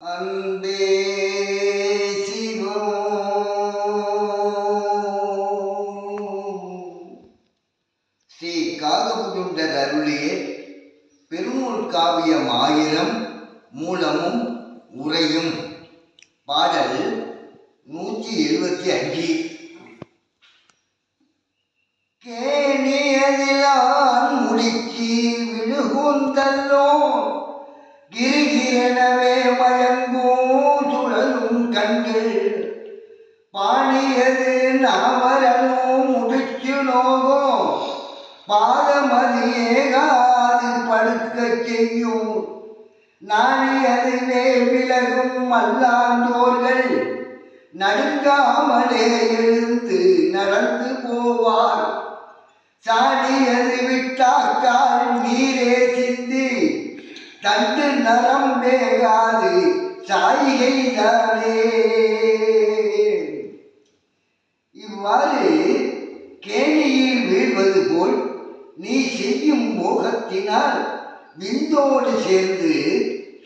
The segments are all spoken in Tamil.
அன்பே சிவம். ஸ்ரீ காகபுஜுண்டர் அருளிய பெருநூல் காவியம் ஆயிரம் மூலமும் உரையும் பாடல் நூற்றி எழுபத்தி அஞ்சு. கேணியதிலான் முடிச்சி விழுகுந்தல்லோ. கிரிகிரணவே மழை மதியேகாது படுக்க செய்யும். நானே நாணியதுவே விலகும் அல்லாந்தோர்கள் நடுங்காமலே எழுந்து நடந்து போவார். சாடியது விட்டாக்கால் நீரே சிந்தி. தண்டு நரம் வேகாது சாயிகைதானே இவ்வாறு கேணியில் வீழ்வது போல் நீ செய்யும் மோகத்தினால் விந்தோடு சேர்ந்து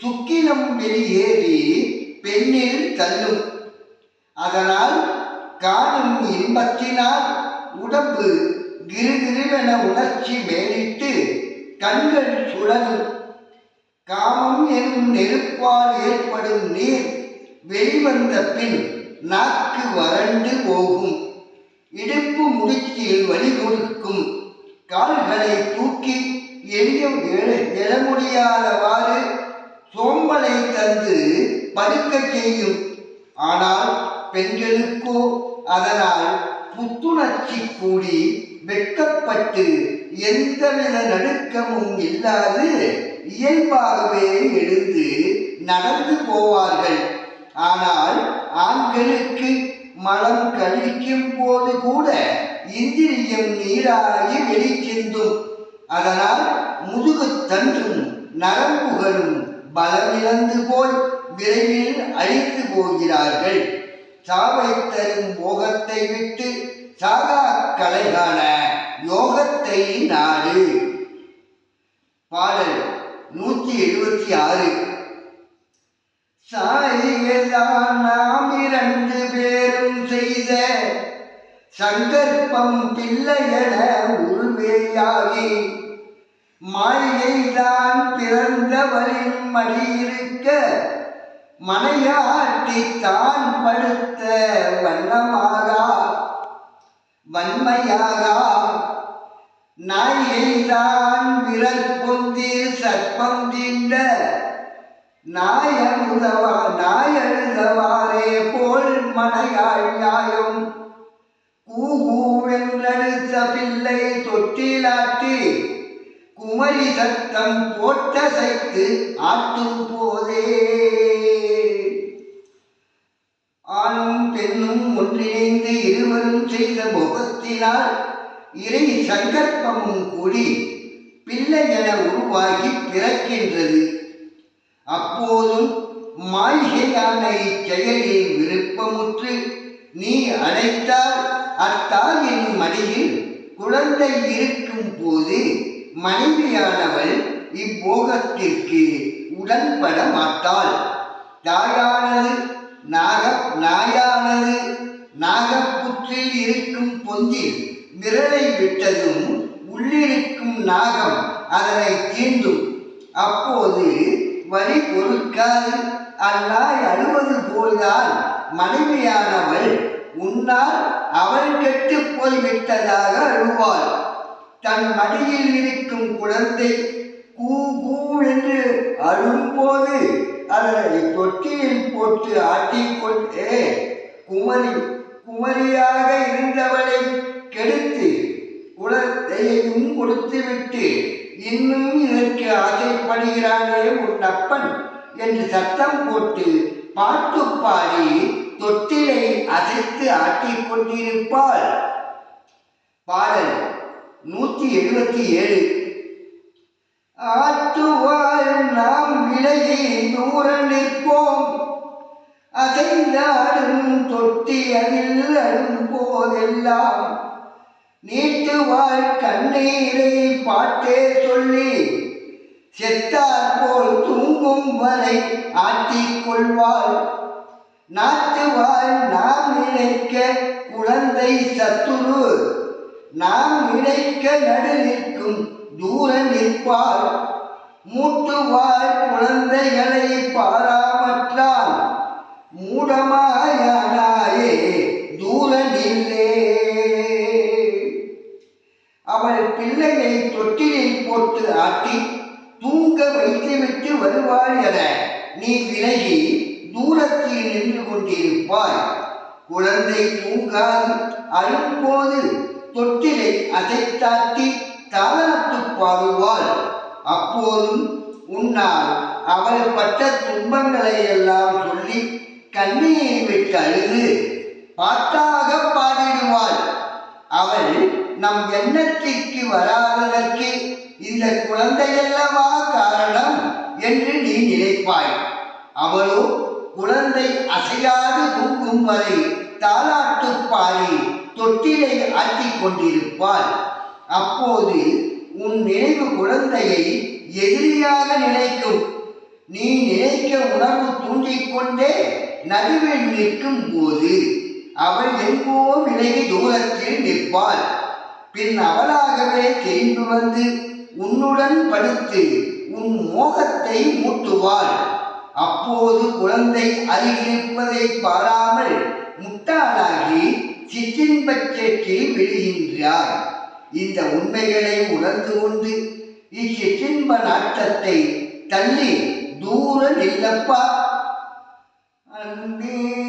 சுக்கிலம் வெளியேறி பெண்ணில் தள்ளும். அதனால் காணும் இன்பத்தினால் உடம்பு கிருகிருவென உணர்ச்சி மேலிட்டு கண்கள் சுழலும். காமம் எனும் நெருப்பால் ஏற்படும் நீர் வெளிவந்த பின் நாக்கு வறண்டு போகும். இடுப்பு முடிச்சில் வழி கொடுக்கும். கால்களை தூக்கி எளிய எழ- முடியாதவாறு சோம்பலை தந்து படுக்க செய்யும். ஆனால் பெண்களுக்கோ அதனால் புத்துணர்ச்சி கூடி வெட்கப்பட்டு எந்தவித நடுக்கமும் இல்லாது இயல்பாகவே எழுந்து நடந்து போவார்கள். ஆனால் ஆண்களுக்கு மலம் கழிக்கும் போது கூட இந்திரியம் நீராகி வெளிச்செந்தும் அதனால் முதுகு தன்றும் நரம்புகளும் பலமிழந்து போய் விரைவில் அழித்து போகிறார்கள். சாவை தரும் போகத்தை விட்டு சாகா கலைகான யோகத்தை நாடு. பாடல் நூற்றி எழுபத்தி ஆறு. சாயதான் சங்கற்பம் பிள்ளையட உருவேயாகி மாளிகைதான் பிறந்தவரின் மடியிருக்க மனையாட்டி தான் படுத்த வண்ணமாகா வன்மையாகா. நாயைதான் விரல் பொந்தி சர்ப்பம் தீண்ட நாயழுதவா நாயழுதவாரே போல் மனையாள் நியாயம். கூகூவென்றழுத்த பிள்ளை தொட்டிலாட்டி குமரி சத்தம் போட்டசைத்து ஆட்டும் போதே. ஆணும் பெண்ணும் ஒன்றிணைந்து இருவரும் செய்த முகத்தினால் இறை சங்கற்பமும் கூடி பிள்ளை என உருவாகி பிறக்கின்றது. அப்போதும் மாளிகையான இச்செயலில் விருப்பமுற்று நீ அழைத்தால் அத்தாயின் மடியில் குழந்தை இருக்கும் போது மனைவியானவள் இப்போகத்திற்கு உடன்பட மாட்டாள் தாயானது நாக நாயானது நாகப்புற்றில் இருக்கும் பொந்தில் விரலை விட்டதும் உள்ளிருக்கும் நாகம் அதனை தீண்டும். அப்போது வழி பொறுக்காது. அல்லாய் அழுவது போல்தான் மனைவியானவள் உன்னால் அவள் கெட்டு போய்விட்டதாக அழுவாள் தன் மடியில் இருக்கும் குழந்தை கூ கூ என்று அழும்போது அதனை தொட்டியில் போட்டு ஆட்டிக்கொண்டே குமரி குமரியாக இருந்தவளை கெடுத்து குழந்தையையும் கொடுத்துவிட்டு இன்னும் இதற்கு ஆசைப்படுகிறானே உன் அப்பன் என்று சத்தம் போட்டு பாட்டு பாடி தொட்டிலை அசைத்து ஆட்டிக் கொண்டிருப்பாள். பாடல் நூற்றி எழுபத்தி ஏழு. ஆற்றுவாள் நாம் விலகி தூர நிற்போம். அசைந்தாடும் தொட்டி அதில் அடும் போதெல்லாம் நீட்டுவாள் கண்ணீரை பாட்டே சொல்லி செத்தார் போல் தூங்கும் வரை ஆட்டிக் கொள்வாள். நாட்டு வாழ் நாம் நினைக்க குழந்தை சத்துரு. நாம் நினைக்க நடு நிற்கும் தூர நிற்பார் மூட்டுவாய் குழந்தைகளை பாராமற்றால் மூடமாயானாயே தூர நில்லே. அவள் பிள்ளையை தொட்டிலில் போட்டு ஆட்டி தூங்க வைத்துவிட்டு வருவாள் என நீ விலகி தூரத்தில் நின்று கொண்டிருப்பாய். குழந்தை தூங்காது. அழும்போது தொட்டிலை அசைத்தாட்டி தாளத்து பாடுவாள். அப்போதும் உன்னால் அவள் பட்ட துன்பங்களை எல்லாம் சொல்லி கண்ணியை விட்டு அழுது. பாட்டாக பாடிடுவாள். அவள் நம் எண்ணத்திற்கு வராததற்கு இந்த குழந்தையல்லவா காரணம் என்று நீ நினைப்பாய். அவளோ குழந்தை அசையாது தூங்கும் வரை தாலாட்டுப்பாரி தொட்டிலை ஆட்டிக் கொண்டிருப்பாள். அப்போது உன் நினைவு குழந்தையை எதிரியாக நினைக்கும். நீ நினைக்க உணர்வு தூண்டிக்கொண்டே நடுவில் நிற்கும் போது அவள் எங்கோ விலகி தூரத்தில் நிற்பாள். பின் அவளாகவே திரும்பி வந்து உன்னுடன் படுத்து உன் மோகத்தை மூட்டுவாள். அப்போது குழந்தை அருகிருப்பதை பாராமல் முட்டாளாகி சிற்றின்பச்சேற்றில் விழுகின்றார். இந்த உண்மைகளை உணர்ந்து கொண்டு இச்சிற்றின்ப நாட்டத்தை தள்ளி தூர நில்லப்பா. அன்பே